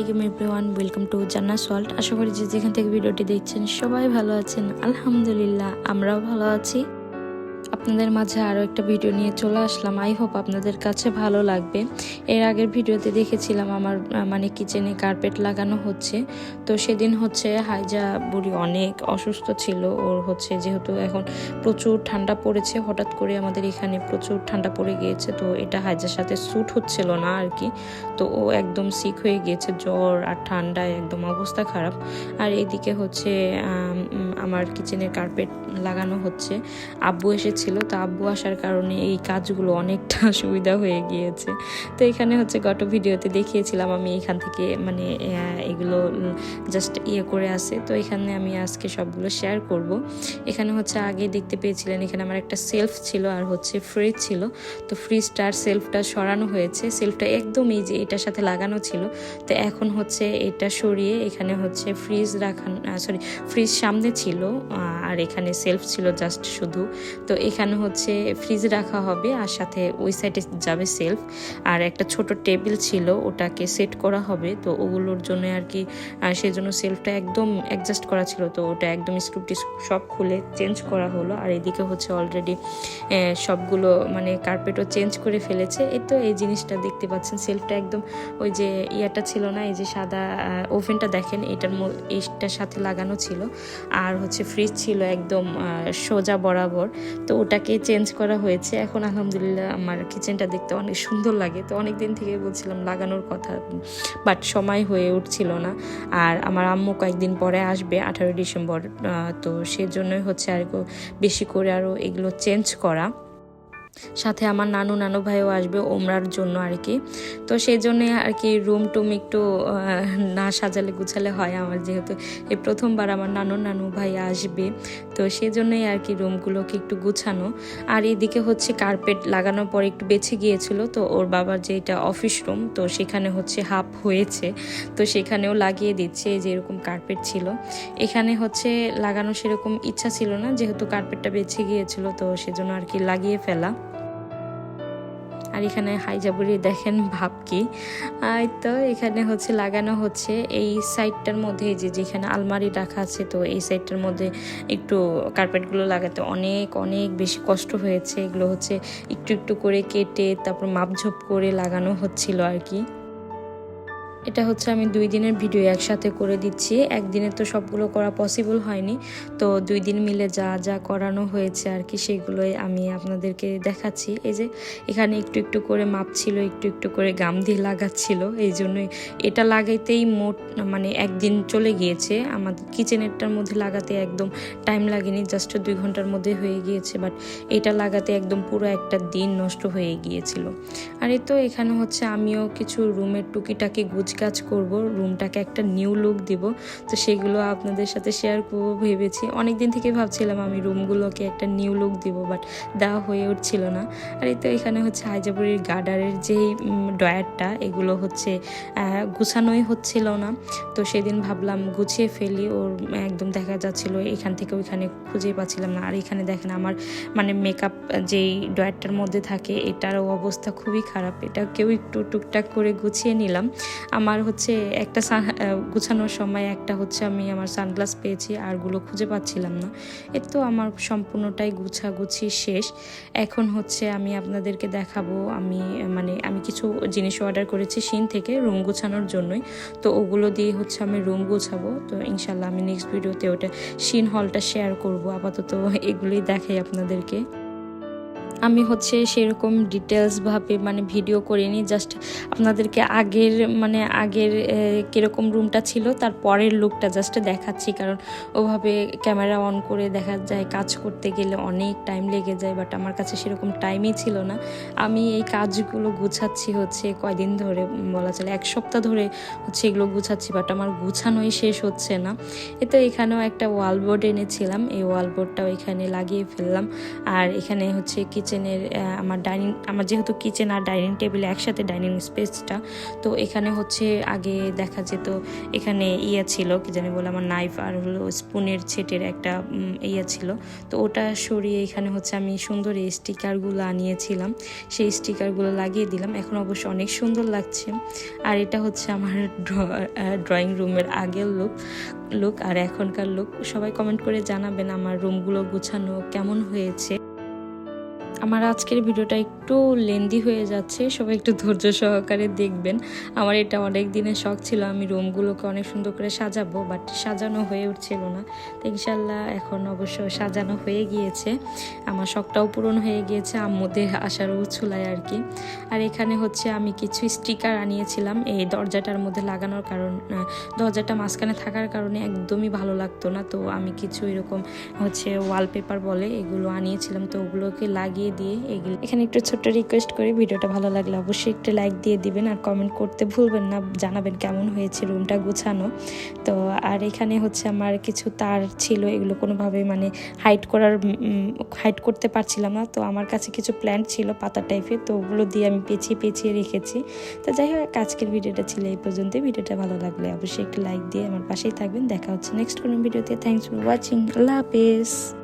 আলাইকুম everyone, welcome to Janna salt. আশা করি যে যেখান থেকে ভিডিওটি দেখছেন সবাই ভালো আছেন। আলহামদুলিল্লাহ, আমরাও ভালো আছি। আপনাদের মাঝে আরও একটা ভিডিও নিয়ে চলে আসলাম। আই হোপ আপনাদের কাছে ভালো লাগবে। এর আগের ভিডিওতে দেখেছিলাম আমার মানে কিচেনে কার্পেট লাগানো হচ্ছে। তো সেদিন হচ্ছে হাইজা বুড়ি অনেক অসুস্থ ছিল। ওর হচ্ছে যেহেতু এখন প্রচুর ঠান্ডা পড়েছে, হঠাৎ করে আমাদের এখানে প্রচুর ঠান্ডা পড়ে গিয়েছে। তো এটা হাইজার সাথে স্যুট হচ্ছিল না আর কি। তো ও একদম সিক হয়ে গিয়েছে, জ্বর আর ঠান্ডায় একদম অবস্থা খারাপ। আর এদিকে হচ্ছে আমার কিচেনের কার্পেট লাগানো হচ্ছে। আব্বু এসেছিল, তো আব্বু আসার কারণে এই কাজগুলো অনেকটা সুবিধা হয়ে গিয়েছে। তো এখানে হচ্ছে গত ভিডিওতে দেখিয়েছিলাম আমি এখান থেকে মানে এগুলো জাস্ট ইয়ে করে আসে তো এখানে আমি আজকে সবগুলো শেয়ার করব। এখানে হচ্ছে আগে দেখতে পেয়েছিলেন, এখানে আমার একটা সেলফ ছিল আর হচ্ছে ফ্রিজ ছিল। তো ফ্রিজটার সেলফটা সরানো হয়েছে। সেলফটা একদম এই যে এটার সাথে লাগানো ছিল। তো এখন হচ্ছে এটা সরিয়ে এখানে হচ্ছে ফ্রিজ রাখান সরি ফ্রিজ সামনে ছিল। kilo আর এখানে সেলফ ছিল জাস্ট শুধু। তো এখানে হচ্ছে ফ্রিজ রাখা হবে আর সাথে ওই সাইডে যাবে সেলফ আর একটা ছোট টেবিল ছিল, ওটাকে সেট করা হবে। তো ওগুলোর জন্য আর কি সেই জন্য সেলফটা একদম অ্যাডজাস্ট করা ছিল। তো ওটা একদম স্ক্রুপটি সব খুলে চেঞ্জ করা হলো। আর এদিকে হচ্ছে অলরেডি সবগুলো মানে কার্পেটও চেঞ্জ করে ফেলেছে। এই তো এই জিনিসটা দেখতে পাচ্ছেন সেলফটা একদম ওই যে ইয়াটা ছিল না, এই যে সাদা ওভেনটা দেখেন, এটার এইটার সাথে লাগানো ছিল। আর হচ্ছে ফ্রিজ ছিল একদম সোজা বরাবর। তো ওটাকে চেঞ্জ করা হয়েছে। এখন আলহামদুলিল্লাহ আমার কিচেনটা দেখতে অনেক সুন্দর লাগে। তো অনেক দিন থেকে বলছিলাম লাগানোর কথা বাট সময় হয়ে উঠছিল না। আর আমার আম্মু কয়েকদিন পরে আসবে, আঠারোই ডিসেম্বর তো সেজন্যই হচ্ছে আর বেশি করে আরও এগুলো চেঞ্জ করা। সাথে আমার নানু নানু ভাইও আসবে ওমরার জন্য আর কি। তো সেই জন্যে আর কি রুম টুম একটু না সাজালে গুছালে হয় আমার যেহেতু এই প্রথমবার আমার নানু নানু ভাই আসবে। তো সেই জন্যই আর কি রুমগুলোকে একটু গুছানো। আর এদিকে হচ্ছে কার্পেট লাগানোর পর একটু বেছে গিয়েছিল তো ওর বাবার যে এটা অফিস রুম তো সেখানে হচ্ছে হাফ হয়েছে। তো সেখানেও লাগিয়ে দিচ্ছে এই যে এরকম কার্পেট ছিল। এখানে হচ্ছে লাগানো সেরকম ইচ্ছা ছিল না, যেহেতু কার্পেটটা বেছে গিয়েছিল তো সেজন্য আর কি লাগিয়ে ফেলা। আর এখানে হাইজাবুরি দেখেন ভাব কি। আর তো এখানে হচ্ছে লাগানো হচ্ছে এই সাইডটার মধ্যে যে যেখানে আলমারি রাখা আছে তো এই সাইডটার মধ্যে একটু কার্পেটগুলো লাগাতে অনেক অনেক বেশি কষ্ট হয়েছে। এগুলো হচ্ছে একটু একটু করে কেটে তারপর মাপঝোপ করে লাগানো হচ্ছিল আর কি। এটা হচ্ছে আমি দুই দিনের ভিডিও একসাথে করে দিচ্ছি। একদিনে তো সবগুলো করা পসিবল হয়নি। তো দুই দিন মিলে যা যা করানো হয়েছে আর কি, সেগুলোই আমি আপনাদেরকে দেখাচ্ছি। এই যে এখানে একটু একটু করে মাপ ছিল, একটু একটু করে গাম দিয়ে লাগাচ্ছিল। এই জন্যই এটা লাগাইতেই মোট মানে একদিন চলে গিয়েছে। আমাদের কিচেনেরটার মধ্যে লাগাতে একদম টাইম লাগেনি জাস্ট দুই ঘণ্টার মধ্যে হয়ে গিয়েছে। বাট এটা লাগাতে একদম পুরো একটা দিন নষ্ট হয়ে গিয়েছিল। আর এই তো এখানে হচ্ছে আমিও কিছু রুমের টুকিটাকি গুছগাছ করব রুমটাকে একটা নিউ লুক দিব। তো সেগুলো আপনাদের সাথে শেয়ার করব ভেবেছি। অনেক দিন থেকে ভাবছিলাম আমি রুমগুলোকে একটা নিউ লুক দিব বাট দেওয়া হয়ে উঠছিল না। আর এই তো এখানে হচ্ছে হাইজাপুরির গার্ডারের যেই ডয়ারটা এগুলো হচ্ছে গুছানোই হচ্ছিল না। তো সেদিন ভাবলাম গুছিয়ে ফেলি, ওর একদম দেখা যাচ্ছিল, এখান থেকে ওইখানে খুঁজেই পাচ্ছিলাম না। আর এখানে দেখেন আমার মানে মেকআপ যেই ডয়ারটার মধ্যে থাকে, এটারও অবস্থা খুবই খারাপ। এটা কেউ একটু টুকটাক করে গুছিয়ে নিলাম। আমার হচ্ছে একটা গুছানোর সময় একটা হচ্ছে আমি আমার সানগ্লাস পেয়েছি আর আরগুলো খুঁজে পাচ্ছিলাম না। এর তো আমার সম্পূর্ণটাই গুছাগুছি শেষ। এখন হচ্ছে আমি আপনাদেরকে দেখাবো, আমি মানে আমি কিছু জিনিস অর্ডার করেছি সিন থেকে রুম গুছানোর জন্যই। তো ওগুলো দিয়ে হচ্ছে আমি রুম গুছাবো। তো ইনশাল্লাহ আমি নেক্সট ভিডিওতে ওটা সিন হলটা শেয়ার করব। আপাতত এগুলোই দেখাই আপনাদেরকে। আমি হচ্ছে সেরকম ডিটেলসভাবে মানে ভিডিও করিনি জাস্ট আপনাদেরকে আগের মানে আগের কীরকম রুমটা ছিল, তার পরের লুকটা জাস্ট দেখাচ্ছি, কারণ ওভাবে ক্যামেরা অন করে দেখা যায়, কাজ করতে গেলে অনেক টাইম লেগে যায় বাট আমার কাছে সেরকম টাইমই ছিল না। আমি এই কাজগুলো গুছাচ্ছি হচ্ছে কয়দিন ধরে বলা চলে এক সপ্তাহ ধরে হচ্ছে এগুলো গুছাচ্ছি বাট আমার গুছানোই শেষ হচ্ছে না। এতে এখানেও একটা ওয়ালবোর্ড এনেছিলাম, এই ওয়ালবোর্ডটাও এখানে লাগিয়ে ফেললাম, আর এখানে হচ্ছে কিছু কিচেনের আমার ডাইনিং আমার যেহেতু কিচেন আর ডাইনিং টেবিল একসাথে ডাইনিং স্পেসটা তো এখানে হচ্ছে আগে দেখা যেত, এখানে ইয়ে ছিল, কি জানি বলে আমার নাইফ আর হলো স্পুনের ছেটের একটা ইয়ে ছিল। তো ওটা সরিয়ে এখানে হচ্ছে আমি সুন্দর এই স্টিকারগুলো আনিয়েছিলাম। সেই স্টিকারগুলো লাগিয়ে দিলাম। এখন অবশ্য অনেক সুন্দর লাগছে। আর এটা হচ্ছে আমার ড্রয়িং রুমের আগের লুক লুক আর এখনকার লুক সবাই কমেন্ট করে জানাবেন আমার রুমগুলো গুছানো কেমন হয়েছে। আমার আজকের ভিডিওটা একটু লেন্দি হয়ে যাচ্ছে, সবাই একটু ধৈর্য সহকারে দেখবেন। আমার এটা অনেক দিনের শখ ছিল, আমি রুমগুলোকে অনেক সুন্দর করে সাজাবো বাট সাজানো হয়ে উঠছিল না। তো ইনশাল্লাহ এখন অবশ্য সাজানো হয়ে গিয়েছে। আমার শখটাও পূরণ হয়ে গিয়েছে, আম্মুদের আসার উছুলায় আর কি। আর এখানে হচ্ছে আমি কিছু স্টিকার আনিয়েছিলাম, এই দরজাটার মধ্যে লাগানোর কারণ দরজাটা মাঝখানে থাকার কারণে একদমই ভালো লাগতো না। তো আমি কিছু এরকম হচ্ছে ওয়ালপেপার বলে এগুলো আনিয়েছিলাম, তো ওগুলোকে লাগিয়ে দিয়ে এগুলো এখানে একটু ছোট্ট রিকোয়েস্ট করি, ভিডিওটা ভালো লাগলে অবশ্যই একটু লাইক দিয়ে দিবেন আর কমেন্ট করতে ভুলবেন না, জানাবেন কেমন হয়েছে রুমটা গুছানো। তো আর এখানে হচ্ছে আমার কিছু তার ছিল, এগুলো কোনোভাবে মানে হাইড করার হাইড করতে পারছিলাম না। তো আমার কাছে কিছু প্ল্যান্ট ছিল পাতা টাইপের তো ওগুলো দিয়ে আমি পেঁচিয়ে পেঁচিয়ে রেখেছি। তো যাই হোক, আজকের ভিডিওটা ছিল এই পর্যন্ত ভিডিওটা ভালো লাগলে অবশ্যই একটু লাইক দিয়ে আমার পাশেই থাকবেন। দেখা হচ্ছে নেক্সট কোনো ভিডিওতে। থ্যাংকস ফর ওয়াচিং আল্লাহ হাফেজ।